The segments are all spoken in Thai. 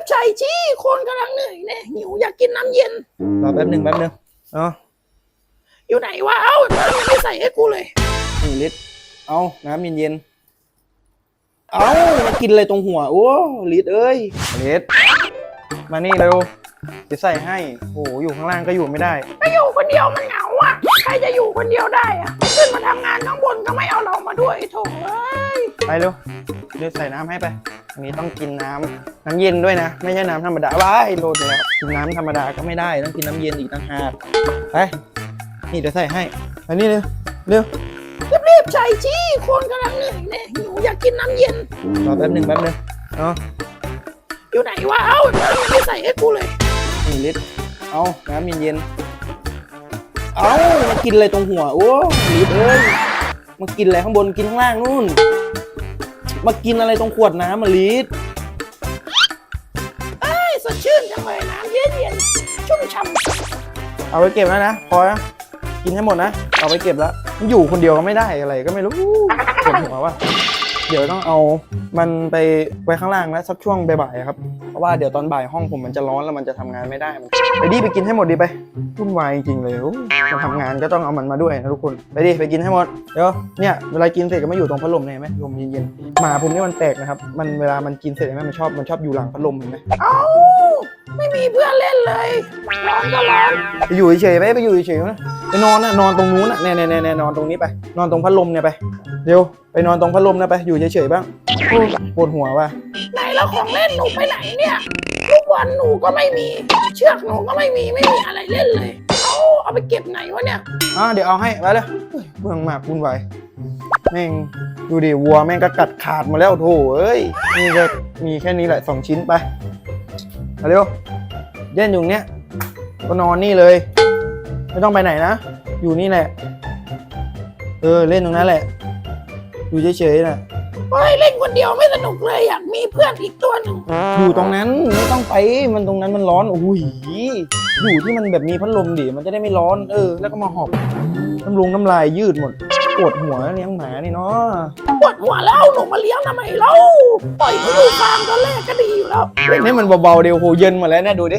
บใส่ชี้คนกำลังเหนื่อยเนี่ยหิวอยากกินน้ำเย็น รอแป๊บหนึ่งแป๊บหนึ่งเนาะอยู่ไหนวะเอ้าน้ำยังไม่ใส่ให้กูเลย หนึ่งลิตร เอาน้ำเย็นๆ เอามากินอะไรตรงหัว โอ้ลิตรเอ้ยลิตรมานี่เร็วจะใส่ให้ โอ้อยู่ข้างล่างก็อยู่ไม่ได้ไม่อยู่คนเดียวมันเหงาอะ ใครจะอยู่คนเดียวได้อะขึ้นมาทำงานข้างบนก็ไม่เอาเรามาด้วยโถเอ้ย ไปเร็วเดี๋ยวใส่น้ำให้ไป อันนี้ต้องกินน้ำน้ำเย็นด้วยนะ ไม่ใช่น้ำธรรมดาว้ายโลดแล้วกินน้ำธรรมดาก็ไม่ได้ต้องกินน้ำเย็นอีกต่างหากไปนี่เดี๋ยวใส่ให้อันนี้เร็วเร็วรีบๆใส่ชี้คนกำลังเหนื่อยเนี่ยหิวอยากกินน้ำเย็นรอแป๊บหนึ่งแป๊บหนึ่งเนาะอยู่ไหนวะเอ้าไม่ใส่ให้กูเลยหนึ่งลิตรเอาน้ำเย็นๆเอามากินอะไรตรงหัวโอ้ลิตรเอ้ยมากินอะไรข้างบนกินข้างล่างนู่น มากินอะไรตรงขวดน้ำมาลิตรเอ้ยสดชื่นจังเลยน้ำเย็นๆชุ่มฉ่ำเอาไปเก็บแล้วนะพอนะกินให้หมดนะ เอาไปเก็บแล้วมันอยู่คนเดียวก็ไม่ได้อะไรก็ไม่รู้ปวดหัวว่ะเดี๋ยวต้องเอามันไปไว้ข้างล่างแล้วสักช่วงบ่ายๆครับเพราะ ว่าเดี๋ยวตอนบ่ายห้องผมมันจะร้อนแล้วมันจะทำงานไม่ได้มันไปดิไปกินให้หมดดิไปวุ่นวายจริงๆเลยโอ้มาทำงานก็ต้องเอามันมาด้วยนะทุกคนไปดิไปกินให้หมดเดี๋ยวเนี่ยเวลากินเสร็จก็มาอยู่ตรงพัดลมเนี่ยเห็นไหมลมเย็นๆหมาผมนี่มันแปลกนะครับมันเวลามันกินเสร็จเห็นไหมมันชอบมันชอบอยู่หลังพัดลมเห็นไหมเอ้าไม่มีเพื่อนเล่นเลยร้อนก็ร้อนไปอยู่เฉยๆไปไปอยู่เฉยๆนะไปนอนนะนอนตรงนู้นนะเนี่ยเนี่ยเนี่ยนอนตรงนี้ไป นอนตรงพัดลมเนี่ยไปเดี๋ยวไปนอนตรงพัดลมนะไปอยู่เฉยๆบ้างปวดหัวว่ะไหน แล้วของเล่นหนูไปไหนเนี่ยลูกบอลหนูก็ไม่มี เชือกหนูก็ไม่มีไม่มีอะไรเล่นเลยเอาเอาไปเก็บไหนวะเนี่ยอะเดี๋ยวเอาให้ไปเลยเฮ้ยเบื่องมากวุ่นวายแม่งดูดิวัวแม่งก็กัดขาดมาแล้วโถเอ้ยนี่ก็มีแค่นี้แหละสองชิ้นไปมาเร็วเย็นอยู่เนี้ยก็นอนนี่เลย ไม่ต้องไปไหนนะ อยู่นี่แหละ เออ เล่นตรงนั้นแหละ อยู่เฉยๆน่ะ เฮ้ยเล่นคนเดียวไม่สนุกเลยอยากมีเพื่อนอีกตัวหนึ่งอยู่ตรงนั้นไม่ต้องไปมันตรงนั้นมันร้อนอุ้ยอยู่ที่มันแบบมีพัดลมดิมันจะได้ไม่ร้อน เออ แล้วก็มาหอบน้ำลงน้ำลายยืดหมดปวดหัวเลี้ยงหมานี่เนาะปวดหัวแล้วหนูมาเลี้ยงทำไมเล่าปล่อยเขาอยู่ฟาร์มตอนแรกก็ดีอยู่แล้วเล่นให้มันเบาๆเดียวโหเย็นหมดแล้วเนี่ยดูดิ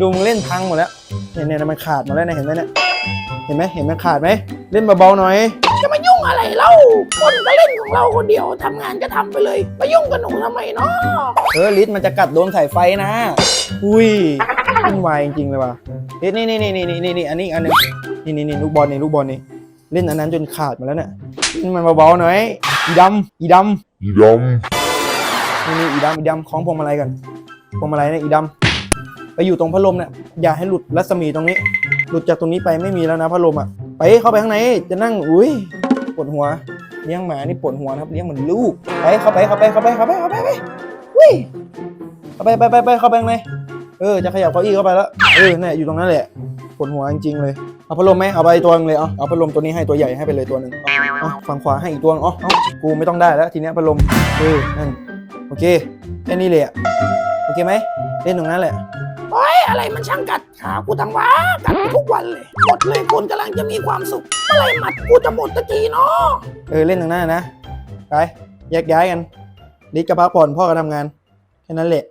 ดูมึงเล่นพังหมดแล้วเนี่ยเนี่ยมันขาดหมดแล้วเนี่ยเห็นไหมเนี่ยเห็นไหมเห็นมันขาดไหมเล่นเบาๆหน่อยจะมายุ่ งอะไรเล่า คนก็เล่นของเราคนเดียวทำงานก็ทำไปเลยมายุ่งกับหนูทำไมเนาะเออลิสมันจะกัดโดนสายไฟนะ อุ้ยวุ่นวายจริงๆเลยว่ะลิสนี่นี่นี่นี่นี่นี่อันนี้อีกอันหนึงนี่นี่นี่ลูกบอลนี่ลูกบอลนี่เล่นอันนั้นจนขาดหมดแล้วเนี่ยเล่นมันเบาๆหน่อยอีดำอีดำอีดำนี่นี่อีดำอีดำคล้องพวงมาลัยกันพวงมาลัยเนี่ยอีดำไปอยู่ตรงพัดลมเนี่ยอย่าให้หลุดรัศมีตรงนี้ หลุดจากตรงนี้ไปไม่มีแล้วนะพัดลมอะไปเข้าไปข้างในจะนั่งอุ้ยป วดหัว เลี้ยงหมานี่ปวดหัวนะครับเลี้ยงเหมือนลูกไปเข้าไปเข้าไปเข้าไปเข้าไปเข้าไปไปอุ้ยเข้าไปไปไปไปเข้าไปข้างในเออจะขยับเก้าอี้เข้าไปแล้วเออเนี่ยอยู่ตรงนั้นแหละปวดหัวจริงๆเลยเอาพัดลมไหมเอาไปตัวนึงเลยเอาเอาพัดลมตัวนี้ให้ตัวใหญ่ให้ไปเลยตัวหนึ่งเอาฝั่งขวาให้อีกตัวอ๋อเอากูไม่ต้องได้แล้วทีเนี้ยพัดลมเออนั่นโอเคแค่นี้เลยอะโอเคไหมเล่นตรงนั้นแหละ เฮ้ยอะไรมันช่างกัดขากูทั้งวะกัดทุกวันเลยหมดเลยคนกำลังจะมีความสุขเมื่อไหรหมัดกูจะหมดตะกทีเนาะเออเล่นตรงนั้นนะ ไปแยกย้ายกันนิดกับพักผ่อนพ่อก็ทำงาน แค่นั้นแหละ